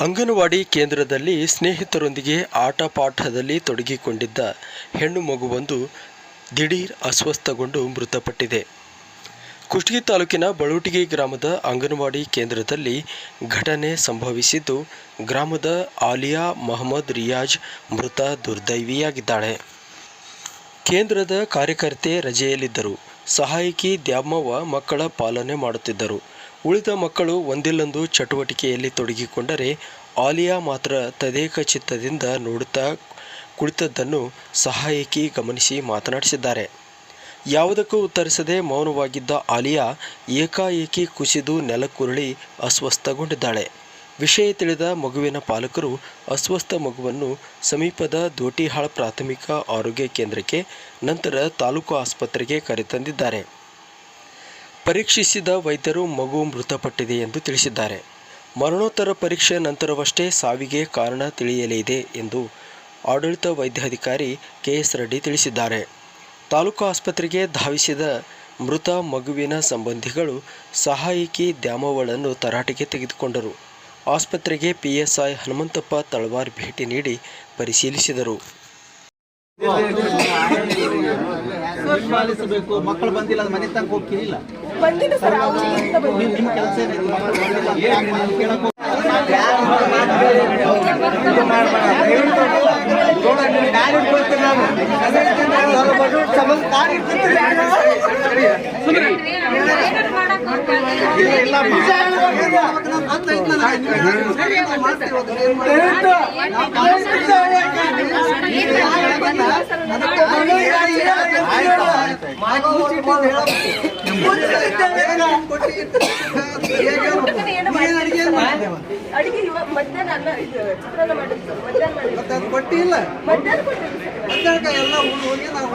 ಅಂಗನವಾಡಿ ಕೇಂದ್ರದಲ್ಲಿ ಸ್ನೇಹಿತರೊಂದಿಗೆ ಆಟ ಪಾಠದಲ್ಲಿ ತೊಡಗಿಕೊಂಡಿದ್ದ ಹೆಣ್ಣು ಮಗುವೊಂದು ದಿಢೀರ್ ಅಸ್ವಸ್ಥಗೊಂಡು ಮೃತಪಟ್ಟಿದೆ. ಕುಷ್ಟಗಿ ತಾಲೂಕಿನ ಬಳೂಟಿಗೆ ಗ್ರಾಮದ ಅಂಗನವಾಡಿ ಕೇಂದ್ರದಲ್ಲಿ ಘಟನೆ ಸಂಭವಿಸಿದ್ದು, ಗ್ರಾಮದ ಆಲಿಯಾ ಮಹಮ್ಮದ್ ರಿಯಾಜ್ ಮೃತ ದುರ್ದೈವಿಯಾಗಿದ್ದಾಳೆ. ಕೇಂದ್ರದ ಕಾರ್ಯಕರ್ತೆ ರಜೆಯಲ್ಲಿದ್ದರು. ಸಹಾಯಕಿ ದ್ಯಾಮವ್ವ ಮಕ್ಕಳ ಪಾಲನೆ ಮಾಡುತ್ತಿದ್ದರು. ಉಳಿದ ಮಕ್ಕಳು ಒಂದಿಲ್ಲೊಂದು ಚಟುವಟಿಕೆಯಲ್ಲಿ ತೊಡಗಿಕೊಂಡರೆ ಆಲಿಯಾ ಮಾತ್ರ ತದೇಕ ಚಿತ್ತದಿಂದ ನೋಡುತ್ತಾ ಕುಳಿತದ್ದನ್ನು ಸಹಾಯಕಿ ಗಮನಿಸಿ ಮಾತನಾಡಿಸಿದ್ದಾರೆ. ಯಾವುದಕ್ಕೂ ಉತ್ತರಿಸದೆ ಮೌನವಾಗಿದ್ದ ಆಲಿಯಾ ಏಕಾಏಕಿ ಕುಸಿದು ನೆಲಕ್ಕುರುಳಿ ಅಸ್ವಸ್ಥಗೊಂಡಿದ್ದಾಳೆ. ವಿಷಯ ತಿಳಿದ ಮಗುವಿನ ಪಾಲಕರು ಅಸ್ವಸ್ಥ ಮಗುವನ್ನು ಸಮೀಪದ ದೋಟಿಹಾಳ್ ಪ್ರಾಥಮಿಕ ಆರೋಗ್ಯ ಕೇಂದ್ರಕ್ಕೆ, ನಂತರ ತಾಲೂಕು ಆಸ್ಪತ್ರೆಗೆ ಕರೆತಂದಿದ್ದಾರೆ. ಪರೀಕ್ಷಿಸಿದ ವೈದ್ಯರು ಮಗು ಮೃತಪಟ್ಟಿದೆ ಎಂದು ತಿಳಿಸಿದ್ದಾರೆ. ಮರಣೋತ್ತರ ಪರೀಕ್ಷೆ ನಂತರವಷ್ಟೇ ಸಾವಿಗೆ ಕಾರಣ ತಿಳಿಯಲಿದೆ ಎಂದು ಆಡಳಿತ ವೈದ್ಯಾಧಿಕಾರಿ ಕೆಎಸ್ ರೆಡ್ಡಿ ತಿಳಿಸಿದ್ದಾರೆ. ತಾಲೂಕು ಆಸ್ಪತ್ರೆಗೆ ಧಾವಿಸಿದ ಮೃತ ಮಗುವಿನ ಸಂಬಂಧಿಗಳು ಸಹಾಯಕಿ ದ್ಯಾಮವ್ವಳನ್ನು ತರಾಟೆಗೆ ತೆಗೆದುಕೊಂಡರು. ಆಸ್ಪತ್ರೆಗೆ ಪಿಎಸ್ಐ ಹನುಮಂತಪ್ಪ ತಳವಾರ್ ಭೇಟಿ ನೀಡಿ ಪರಿಶೀಲಿಸಿದರು. ಮಕ್ಕಳು ಬಂದಿಲ್ಲ ಮನೆ ಹೋಗ್ತಿಲ್ಲ ಬಂದಿದೆ ಸರ್? ಇಲ್ಲ, ಎಲ್ಲ ಹೋಗಿ ನಾವು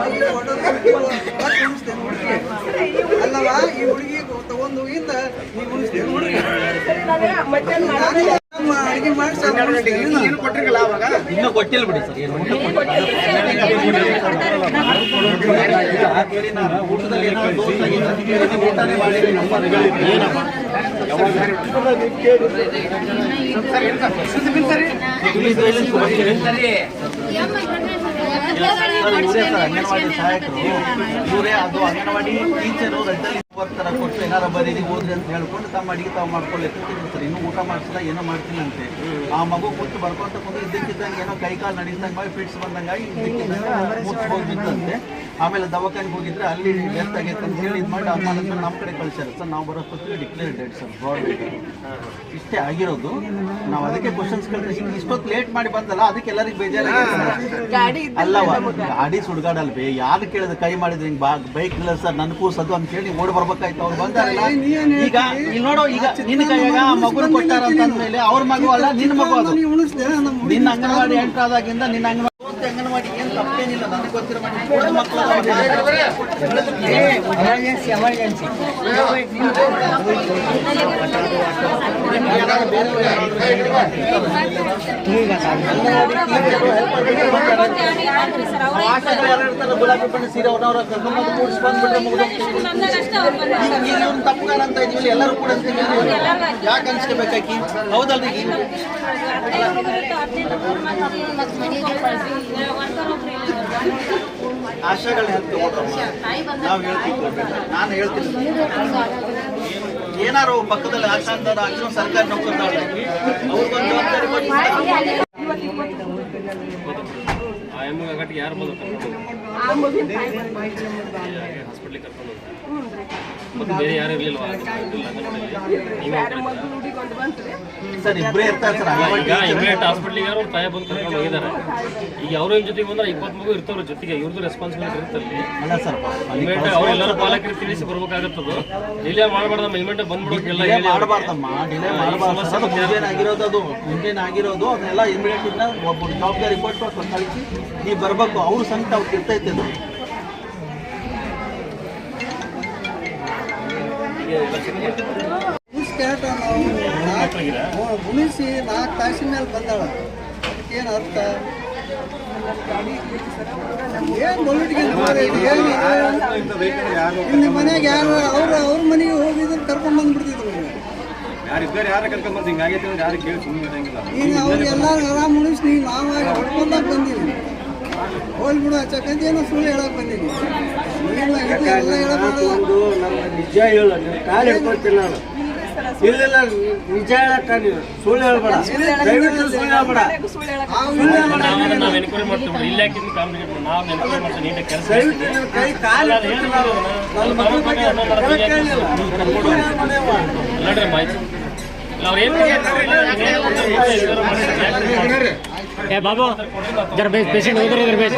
ಅಲ್ಲವಾ ಈ ಹುಡುಗಿ ತಗೊಂಡು ಹೋಗಿಂದ ನೀವು ಹುಡುಗಿ ಇನ್ನೂ ಕೊಟ್ಟಿಲ್ಲ ಬಿಡಿ ಸರ್? ಸರ್, ಸಹಾಯಕರು ಇವರೇ ಅದು ಅಂಗನವಾಡಿ ಟೀಚರು ರಜದಲ್ಲಿ ಕೊಟ್ಟು ಏನಾರ ಬರೀರಿ ಓದ್ರಿ ಅಂತ ಹೇಳ್ಕೊಂಡು ತಮ್ಮ ಅಡಿಗೆ ತಾವು ಮಾಡ್ಕೊಳ್ಳಿ ಇನ್ನು ಸರ್. ಇನ್ನೂ ಊಟ ಮಾಡಿಸಿಲ್ಲ ಏನೋ ಮಾಡ್ತಿಲ್ಲ ಅಂತೆ ಆ ಮಗು ಕೂತು ಬರ್ಕೊಂತ ಕೂತು ಇದ್ದಕ್ಕಿದ್ದಂಗೆ ಏನೋ ಕೈ ಕಾಲು ನಡೀತಂಗೆ ಮಾಡಿ ಫಿಟ್ಸ್ ಬಂದಂಗಾಗಿ ಇದ್ದಕ್ಕಿದ್ದಂಗೆ ಆಮೇಲೆ ದವಾಖಾನೆಗೆ ಹೋಗಿದ್ರೆ ಅಲ್ಲಿ ಡೆತ್ ಆಗೈತೆ ಅಂತ ಹೇಳಿ ಇದು ಮಾಡಿ ಅಮ್ಮ ನಮ್ಮ ಕಡೆ ಕಳ್ಸ್ಯಾರ. ಸರ್ ನಾವು ಬರೋ ಹೊತ್ತಿಗೆ ಡಿಕ್ಲೇರ್ ಡೇಟ್ ಸರ್ ಬ್ರಾಡ್ ಇಷ್ಟೇ ಆಗಿರೋದು. ನಾವು ಅದಕ್ಕೆ ಕ್ವಶನ್ಸ್ ಕೇಳ್ತೀವಿ. ಹಿಂಗೆ ಇಷ್ಟೊತ್ತು ಲೇಟ್ ಮಾಡಿ ಬಂದಲ್ಲ ಅದಕ್ಕೆ ಎಲ್ಲರಿಗೂ ಬೇಜಾರಾಗಿ ಗಾಡಿ ಅಲ್ಲವ ಗಾಡಿ ಸುಡ್ಗಾಡಲ್ವೇ? ಯಾರು ಕೇಳಿದ್ರೆ ಕೈ ಮಾಡಿದ್ರೆ ಹಿಂಗೆ ಬೈಕ್ ಇಲ್ಲ ಸರ್ ನನ್ ಕೂಸದು ಅಂತ ಹೇಳಿ ಓಡ್ ಬರ್ಬೇಕಾಯ್ತು ಅವ್ರು ಬಂದಾರಲ್ಲ. ಈಗ ಇಲ್ಲಿ ನೋಡೋ ಈಗ ನಿನ್ನ ಕೈಯಾಗ ಆ ಮಗುನ ಕೊಟ್ಟಾರ ಅಂತಂದ್ಮೇಲೆ ಅವ್ರ ಮಗು ಅಲ್ಲ ನಿನ್ನ ಮಗು ಅದು. ನಿನ್ನ ಅಂಗನವಾಡಿ ಎಂಟ್ರಾದಾಗಿಂದ ಆದಾಗಿಂದ ನಿನ್ನ ಅಂಗನವಾಡಿ ಅಂಗನವಾಡಿ ಏನ್ ತಪ್ಪೇನಿಲ್ಲ ನನಗೆ ಗೊತ್ತಿರೋ ಮಟ್ಟಿಗೆ ಉಳ್ದ ಮಕ್ಕಳು ಯಾರು ಇರ್ತಾರಲ್ಲ, ಗುಲಾಬಿ ಬಣ್ಣ ಸೀರೆ ಅವ್ರವ್ರ ಕರ್ಕೊಂಡು ಮೂಡಿಸಿ ಬಂದ್ಬಿಟ್ರೆ ಮುಗ್ದೋಗ್ತದೆ. ಈಗ ಈಗ ಇವ್ನು ತಪ್ಪುಗಾರ ಅಂತ ಇದೀವಿ ಎಲ್ಲರೂ ಕೂಡ ಅಂತೀವಿ ಯಾಕೆ ಅನ್ಸ್ಕೋಬೇಕಾಕಿ ಹೌದಲ್ರಿ ಈಗ ಆಶಾಗಳು ಹೇಳ್ತೀವಿ ನಾವು ಹೇಳ್ತೀವಿ ನಾನು ಹೇಳ್ತೀನಿ. ಏನಾರು ಪಕ್ಕದಲ್ಲಿ ಆಶಾ ಅಂತ ಹಾಕಿರೋ ಸರ್ಕಾರಿ ನೌಕರಿ ಅವ್ರಿಗೊಂದು ಜವಾಬ್ದಾರಿ ಕೊಟ್ಟು ಯಾರು ಬಂದು ಹಾಸ್ಪಿಟ್ಲಿಗೆ ಕರ್ಕೊಂಡು ಹೋಗ್ತಾರೆ. ಬೇರೆ ಯಾರು ಇರಲಿಲ್ಲ ಈಗ ಇಮಿಡಿಯೇಟ್ ಹಾಸ್ಪಿಟ್ಲಿಗೆ ಯಾರು ತಾಯಿ ಬಂದು ಕರ್ಕೊಂಡು ಹೋಗಿದ್ದಾರೆ. ಈಗ ಅವ್ರ ಜೊತೆಗೆ ಬಂದ್ರೆ ಇಪ್ಪತ್ತು ಮಗು ಇರ್ತವ್ರ ಜೊತೆಗೆ ಇವ್ರದ್ದು ರೆಸ್ಪಾನ್ಸಿಬಿಲಿಟಿ ಇರುತ್ತೆ ಅಲ್ಲ. ಸರ್ ಇಮಿಡಿಯೇಟ್ ಪಾಲಕರಿಗೆ ತಿಳಿಸಿ ಬರ್ಬೇಕಾಗತ್ತದು. ಡಿಲೇ ಮಾಡಬಾರ್ದಮ್ಮ ಹೇಳಿ ಮಾಡಬಾರ್ದಮ್ಮ ಡಿಲೇ ಮಾಡಬಾರ್ದು ಅದು ಮುಂಜಾನೆ ಆಗಿರೋದು ಅದು ಮುಂಜಾನೆ ಆಗಿರೋದು ಅದನ್ನೆಲ್ಲ ಇಮಿಡಿಯೇಟ್ ಇಂದ ಒಬ್ಬ ಜವಾಬ್ದಾರಿ ಕೊಟ್ಟು ಕಳಿಸಿ ನೀವು ಬರಬೇಕು ಅವ್ರ ಸಂಕಟ ಅವ್ರಿಗೆ ಇರ್ತೈತೆ ಅದು. ನಾವು ನಾಲ್ಕು ತಾಸಿನ ಮೇಲೆ ಬಂದಾಳ ಅದಕ್ಕೇನು ಅರ್ಥ ಏನ್ ಬೊಲುಟಿಗೆ ಮನೆಗೆ ಯಾರು ಅವ್ರ ಅವ್ರ ಮನೆಗೆ ಹೋಗಿದ್ರೆ ಕರ್ಕೊಂಡು ಬಂದ್ಬಿಡ್ತಿದ್ರು ಈಗ ಅವ್ರಿಗೆಲ್ಲ ಆರಾಮ್ ಉಳಿಸಿ ನೀವು ನಾವಾಗಿ ಹೊಡ್ಕೊಂಡಾಗ ಬಂದಿದ್ದೀನಿ. ಹೋಲ್ ಬಿಡು ಹಚ್ಚಕ್ಕಂತ ಏನೋ ಸುಳ್ಳು ಹೇಳಕ್ ಬಂದೀನಿ ಒಂದು ನಮ್ಮ ನಿಜ ಹೇಳು ನೀವು ಕಾಲು ಹಿಡ್ಕೊಳ್ತೀನಿ ನಾನು. ಇಲ್ಲ ನಿಜ ಹೇಳಕ್ಕ ನೀನು ಸುಳ್ಳು ಹೇಳ್ಬೇಡ. ದಯವಿಟ್ಟು ಸುಳ್ಳು ಹೇಳ್ಬೇಡ. ಸುಳ್ಳು ನಾವು ನಾವು ನಾವು ಕೈ ಕಾಲು ನಾನು. ನನ್ನ ಮಗಳ ಬಗ್ಗೆ ಏನು ಏ ಬಾಬು ಜರ ಬೇಸ್ ಪೇಷಂಟ್ ಹೋದ್ರೆ ಬೇಸ್.